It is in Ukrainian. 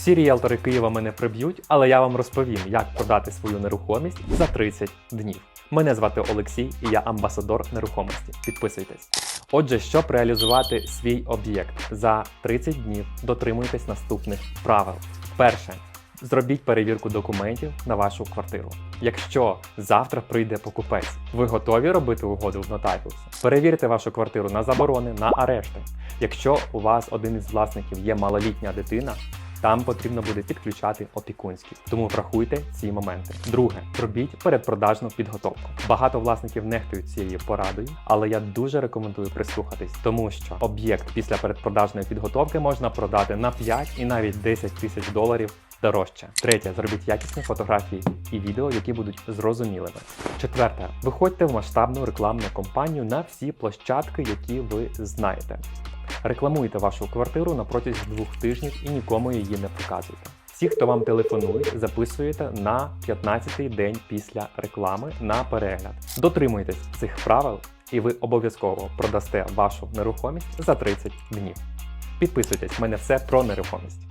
Всі ріелтори Києва мене приб'ють, але я вам розповім, як продати свою нерухомість за 30 днів. Мене звати Олексій і я амбасадор нерухомості. Підписуйтесь. Отже, щоб реалізувати свій об'єкт за 30 днів, дотримуйтесь наступних правил. Перше. Зробіть перевірку документів на вашу квартиру. Якщо завтра прийде покупець, ви готові робити угоду в нотаріусі? Перевірте вашу квартиру на заборони, на арешти. Якщо у вас один із власників є малолітня дитина, там потрібно буде підключати опікунський. Тому врахуйте ці моменти. Друге, робіть передпродажну підготовку. Багато власників нехтують цією порадою, але я дуже рекомендую прислухатись, тому що об'єкт після передпродажної підготовки можна продати на 5 і навіть 10 тисяч доларів. Дорожче. Третє, зробіть якісні фотографії і відео, які будуть зрозумілими. Четверте, виходьте в масштабну рекламну кампанію на всі площадки, які ви знаєте. Рекламуйте вашу квартиру на протязі двох тижнів і нікому її не показуйте. Всі, хто вам телефонує, записуєте на 15-й день після реклами на перегляд. Дотримуйтесь цих правил, і ви обов'язково продасте вашу нерухомість за 30 днів. Підписуйтесь, в мене все про нерухомість.